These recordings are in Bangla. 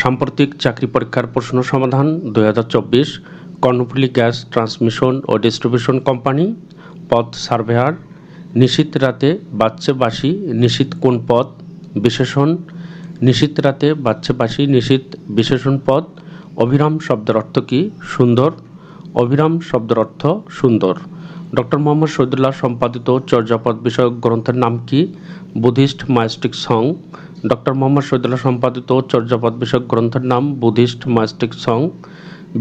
সাম্প্রতিক চাকরি পরীক্ষার প্রশ্ন সমাধান, দুই হাজার চব্বিশ, কর্ণফুলী গ্যাস ট্রান্সমিশন ও ডিস্ট্রিবিউশন কোম্পানি পদ সার্ভেয়ার, নিশীত রাতে বাচ্চে বাসি নিশীত কোন পদ বিশেষণ, নিশীত রাতে বাচ্চে বাসি নিশীত বিশেষণ পদ অভিরাম শব্দের অর্থ কী সুন্দর, অভিরাম শব্দের অর্থ সুন্দর। ডক্টর মোহাম্মদ শহীদুল্লাহ সম্পাদিত চর্যাপদ বিষয়ক গ্রন্থের নাম কি? Buddhist mystic song doctor Muhammad Shahidullah সম্পাদিত চর্যাপদ বিষয়ক গ্রন্থের নাম বুদ্ধিস্ট মাইস্টিক সং।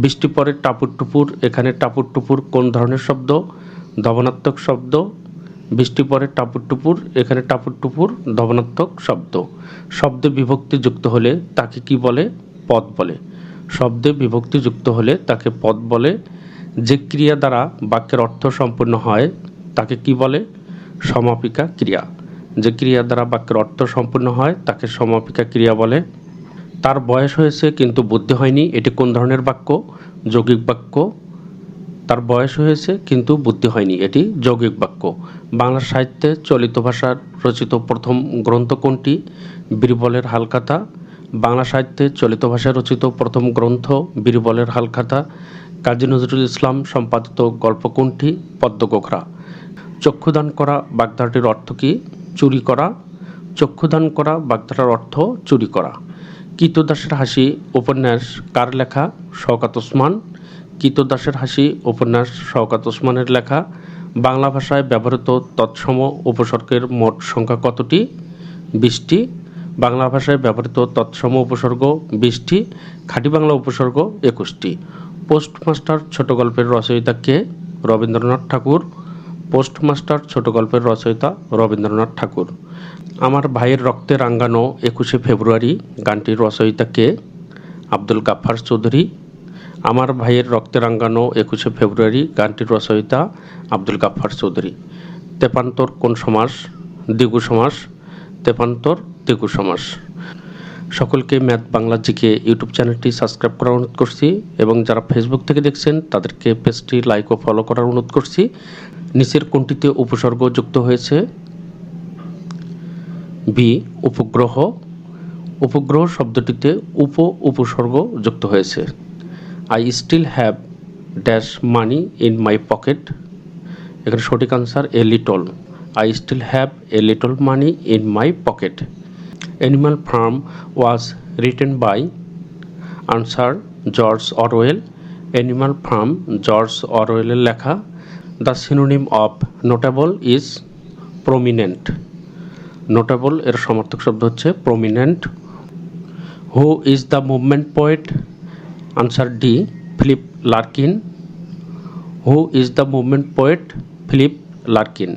বৃষ্টি পরে টাপুর টুপুর এখানে টাপুর টুপুর কোন ধরনের শব্দ? ধবনাত্মক শব্দ। বৃষ্টি পরে টাপুর টুপুর এখানে টাপুর টুপুর শব্দ। শব্দে বিভক্তি যুক্ত হলে তাকে কি বলে? পদ বলে। শব্দে বিভক্তি যুক্ত হলে তাকে পদ বলে। যে ক্রিয়া দ্বারা বাক্যের অর্থ সম্পূর্ণ হয়, তাকে কি বলে? সমাপিকা ক্রিয়া। যে ক্রিয়া দ্বারা বাক্যের অর্থ সম্পূর্ণ হয়, তাকে সমাপিকা ক্রিয়া বলে। তার বয়স হয়েছে কিন্তু বুদ্ধি হয়নি, এটি কোন ধরনের বাক্য? যৌগিক বাক্য। তার বয়স হয়েছে কিন্তু বুদ্ধি হয়নি, এটি যৌগিক বাক্য। বাংলা সাহিত্যে চলিত ভাষার রচিত প্রথম গ্রন্থ কোনটি? বীরবলের হালখাতা। বাংলা সাহিত্যে চলিত ভাষায় রচিত প্রথম গ্রন্থ বীরবলের হালখাতা। কাজী নজরুল ইসলাম সম্পাদিত গল্প কোনটি? পদ্মগোখরা। চক্ষুদান করা বাগধারাটির অর্থ কী? চুরি করা, চক্ষুদান করা, বাগধারার অর্থ চুরি করা। কীতদাসের হাসি, উপন্যাস, কার লেখা? শওকাত ওসমান। কীতদাসের হাসি, উপন্যাস, শওকাত ওসমানের লেখা। বাংলা ভাষায় ব্যবহৃত তৎসম উপসর্গের মোট সংখ্যা কতটি? বিশটি। বাংলা ভাষায় ব্যবহৃত তৎসম উপসর্গ বিশটি। খাঁটি বাংলা উপসর্গ একুশটি। পোস্টমাস্টার ছোট গল্পের রচয়িতা কে? রবীন্দ্রনাথ ঠাকুর। পোস্টমাস্টার ছোট গল্পের রচয়িতা রবীন্দ্রনাথ ঠাকুর। আমার ভাইয়ের রক্তে রাঙ্গানো একুশে ফেব্রুয়ারি গানটির রচয়িতা কে? আব্দুল গাফফার চৌধুরী। আমার ভাইয়ের রক্তে রাঙ্গানো একুশে ফেব্রুয়ারি গানটির রচয়িতা আব্দুল গাফফার চৌধুরী। তেপান্তর কোন সমাস? দ্বিগু সমাস। তেপান্তর দ্বিগু সমাস। সকলকে ম্যাথ বাংলা জিকে ইউটিউব চ্যানেলটি সাবস্ক্রাইব করার অনুরোধ করছি এবং যারা ফেসবুক থেকে দেখছেন, তাদেরকে পেজটি লাইক ও ফলো করার অনুরোধ করছি। নিচের কোনটিতে উপসর্গ যুক্ত হয়েছে? বি উপগ্রহ। উপগ্রহ শব্দটিতে উপ উপসর্গ যুক্ত হয়েছে। I still have dash money in my pocket এখানে সঠিক answer a little I still have a little money in my pocket animal farm was written by answer George Orwell animal farm George অরওয়েলের লেখা। The synonym of notable is prominent notable এর সমর্থক শব্দ হচ্ছে prominent who is the movement poet answer D Philip Larkin who is the movement poet Philip Larkin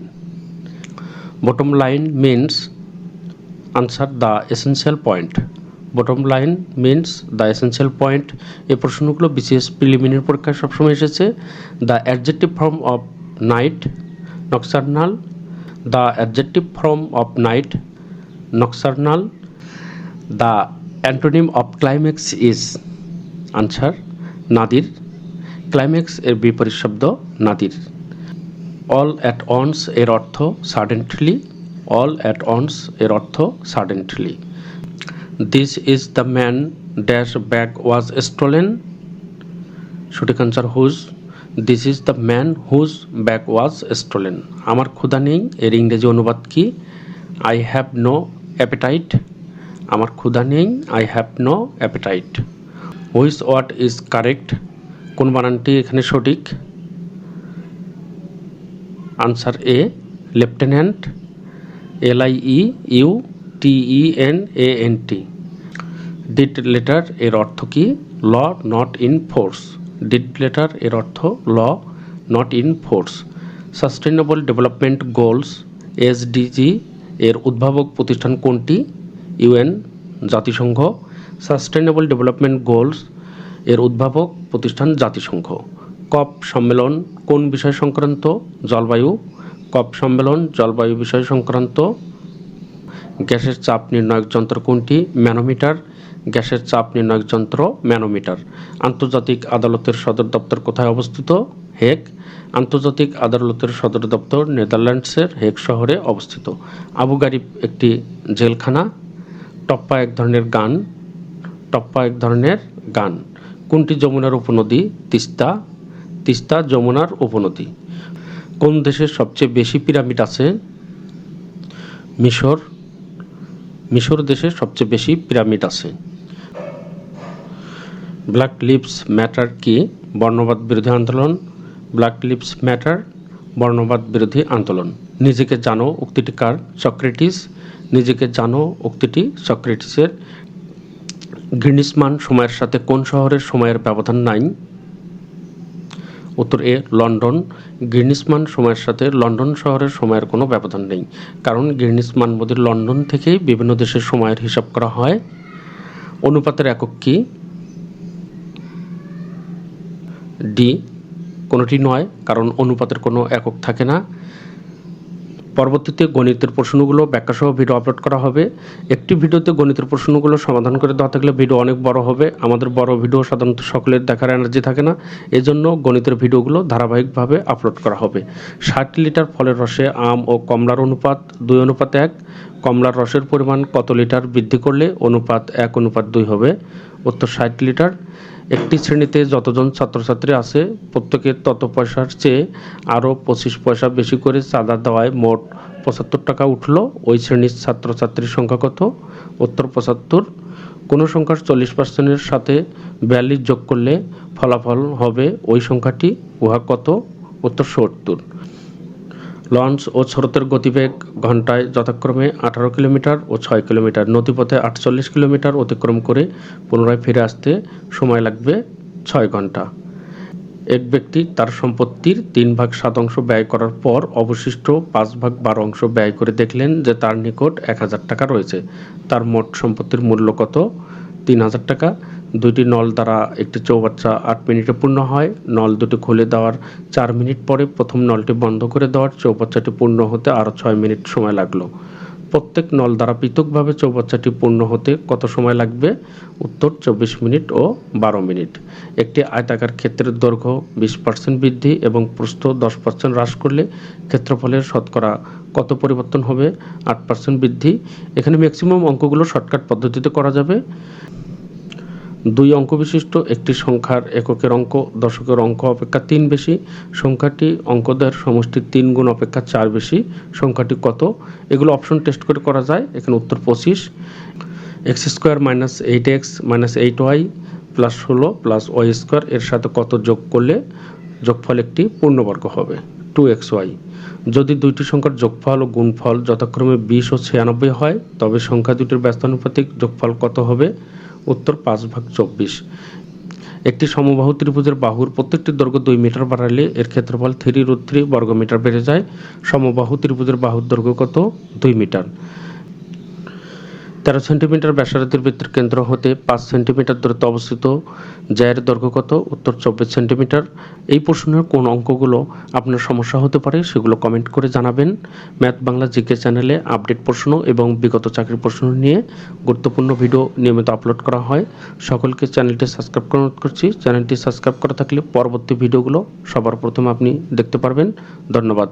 bottom line means answer the essential point bottom line means the essential point এই প্রশ্নগুলো বিশেষ প্রিলিমিনারি পরীক্ষায় সবসময় এসেছে। The adjective form of night nocturnal the adjective form of night nocturnal the antonym of climax is answer nadir climax এর বিপরীত শব্দ নাদির অল অ্যাট অনস এর অর্থ সাডেন্টলি অল অ্যাট অনস এর অর্থ suddenly this is the man dash bag was stolen সঠিক answer whose this is the man whose bag was stolen আমার ক্ষুধা নেই, এর ইংরেজি অনুবাদ কি? আই হ্যাভ নো অ্যাপেটাইট আমার ক্ষুধা নেই I have no appetite which what is correct কোন বানানটি এখানে সঠিক? Answer a lieutenant L I E U T E N A N T dead letter এর অর্থ কি? Law not in force dead letter এর অর্থ law not in force sustainable development goals SDG এর উদ্ভাবক প্রতিষ্ঠান কোনটি? ইউএন জাতিসংঘ। সাস্টেনেবল ডেভেলপমেন্ট গোলস এর উদ্ভাবক প্রতিষ্ঠান জাতিসংঘ। কপ সম্মেলন কোন বিষয় সংক্রান্ত? জলবায়ু কপ সম্মেলন, জলবায়ু বিষয় সংক্রান্ত, গ্যাসের চাপ নির্ণায়ক যন্ত্র কোনটি? ম্যানোমিটার, গ্যাসের চাপ নির্ণায়ক যন্ত্র, ম্যানোমিটার। আন্তর্জাতিক আদালতের সদর দপ্তর কোথায় অবস্থিত? হেগ। আন্তর্জাতিক আদালতের সদর দপ্তর নেদারল্যান্ডসের হেগ শহরে অবস্থিত। আবু গারিব একটি জেলখানা। টপ্পা এক ধরনের গান। টপ্পা এক ধরনের গান। কোনটি যমুনার উপনদী? তিস্তা। তিস্তা যমুনার উপনদী। কোন দেশের সবচেয়ে বেশি পিরামিড আছে? মিশর। মিশর দেশে সবচেয়ে বেশি পিরামিড আছে। ব্ল্যাক লিপস ম্যাটার কি? বর্ণবাদ বিরোধী আন্দোলন। ব্ল্যাক লিপস ম্যাটার বর্ণবাদ বিরোধী আন্দোলন। নিজেকে জানো উক্তিটি কার? সক্রেটিস। নিজেকে জানো উক্তিটি সক্রেটিসের। গ্রিনিসমান সময়ের সাথে কোন শহরের সময়ের ব্যবধান নাই? উত্তর এ, লন্ডন। গ্রিনিসমান সময়ের সাথে লন্ডন শহরের সময়ের কোনো ব্যবধান নেই। কারণ গ্রিনিসমান বোধের লন্ডন থেকে বিভিন্ন দেশের সময়ের হিসাব করা হয়। অনুপাতের একক কি? ডি, কোনোটি নয়, কারণ অনুপাতের কোনো একক থাকে না। পরবর্তীতে গণিতের প্রশ্নগুলো ব্যাখ্যাসহ ভিডিও আপলোড করা হবে। একটি ভিডিওতে গণিতের প্রশ্নগুলো সমাধান করে দেওয়া থাকলে ভিডিও অনেক বড় হবে। আমাদের বড় ভিডিও সাধারণত সকলের দেখার এনার্জি থাকে না। এজন্য গণিতের ভিডিওগুলো ধারাবাহিকভাবে আপলোড করা হবে। ষাট লিটার ফলের রসে আম ও কমলার অনুপাত দুই, অনুপাত এক। কমলার রসের পরিমাণ কত লিটার বৃদ্ধি করলে অনুপাত এক, অনুপাত দুই হবে? উত্তর ষাট লিটার। একটি শ্রেণীতে যতজন ছাত্রছাত্রী আছে, প্রত্যেকের তত পয়সার চেয়ে আরও পঁচিশ পয়সা বেশি করে চাঁদা দেওয়ায় মোট পঁচাত্তর টাকা উঠল। ওই শ্রেণির ছাত্রছাত্রীর সংখ্যা কত? উত্তর পঁচাত্তর। কোনো সংখ্যার চল্লিশ পার্সেন্টের সাথে বিয়াল্লিশ যোগ করলে ফলাফল হবে ওই সংখ্যাটি, উহা কত? উত্তর সত্তর। লঞ্চ ও স্রোতের গতিবেগ ঘন্টায় যথাক্রমে আঠারো কিলোমিটার ও ছয় কিলোমিটার। নদীপথে আটচল্লিশ কিলোমিটার অতিক্রম করে পুনরায় ফিরে আসতে সময় লাগবে ছয় ঘণ্টা। এক ব্যক্তি তার সম্পত্তির তিন ভাগ সাত অংশ ব্যয় করার পর অবশিষ্ট পাঁচ ভাগ বারো অংশ ব্যয় করে দেখলেন যে তার নিকট এক হাজার টাকা রয়েছে। তার মোট সম্পত্তির মূল্য কত? তিন হাজার টাকা। দুইটি নল দ্বারা একটি চৌবাচ্চা আট মিনিটে পূর্ণ হয়। নল দুটি খুলে দেওয়ার চার মিনিট পরে প্রথম নলটি বন্ধ করে দেওয়ার চৌবাচ্চাটি পূর্ণ হতে আরও ছয় মিনিট সময় লাগল। প্রত্যেক নল দ্বারা পৃথকভাবে চৌবাচ্চাটি পূর্ণ হতে কত সময় লাগবে? উত্তর, চব্বিশ মিনিট ও বারো মিনিট। একটি আয়তাকার ক্ষেত্রের দৈর্ঘ্য বিশ পার্সেন্ট বৃদ্ধি এবং প্রস্থ দশ পার্সেন্ট হ্রাস করলে ক্ষেত্রফলের শতকরা কত পরিবর্তন হবে? আট পার্সেন্ট বৃদ্ধি। এখানে ম্যাক্সিমাম অঙ্কগুলো শর্টকাট পদ্ধতিতে করা যাবে। দুই অঙ্ক বিশিষ্ট, একটি সংখ্যার এককের অঙ্ক, দশকের অঙ্ক অপেক্ষা তিন বেশি, সংখ্যাটি অঙ্কদের সমষ্টির তিন গুণ অপেক্ষা চার বেশি, সংখ্যাটি কত? এগুলো অপশন টেস্ট করে করা যায়, এখানে উত্তর পঁচিশ। X square minus eight X minus eight Y plus ষোলো প্লাস ওয়াই স্কোয়ার এর সাথে কত যোগ করলে যোগফল একটি পূর্ণবর্গ হবে? টু এক্স ওয়াই যদি দুইটি সংখ্যার যোগফল ও গুণফল যথাক্রমে বিশ ও ছিয়ানব্বই হয়, তবে সংখ্যা দুটির ব্যস্তানুপাতিক যোগফল কত হবে? উত্তর পাঁচ ভাগ চব্বিশ। একটি সমবাহু ত্রিভুজের বাহুর প্রত্যেকটি দৈর্ঘ্য দুই মিটার বাড়ালে এর ক্ষেত্রফল থ্রি রুট থ্রি বর্গমিটার বেড়ে যায়। সমবাহু ত্রিভুজের বাহুর দৈর্ঘ্য কত? দুই মিটার। তেরো সেন্টিমিটার ব্যাসার্ধের বৃত্তের কেন্দ্র হতে পাঁচ সেন্টিমিটার দূরত্বে অবস্থিত। জায়ের দৈর্ঘ্য কত? উত্তর চব্বিশ সেন্টিমিটার। এই প্রশ্নের কোন অঙ্কগুলো আপনার সমস্যা হতে পারে সেগুলো কমেন্ট করে জানাবেন। ম্যাথ বাংলা জিকে চ্যানেলে আপডেট প্রশ্ন এবং বিগত চাকরির প্রশ্ন নিয়ে গুরুত্বপূর্ণ ভিডিও নিয়মিত আপলোড করা হয়। সকলকে চ্যানেলটি সাবস্ক্রাইব করে অনুরোধ করছি। চ্যানেলটি সাবস্ক্রাইব করা থাকলে পরবর্তী ভিডিওগুলো সবার প্রথমে আপনি দেখতে পারবেন। ধন্যবাদ।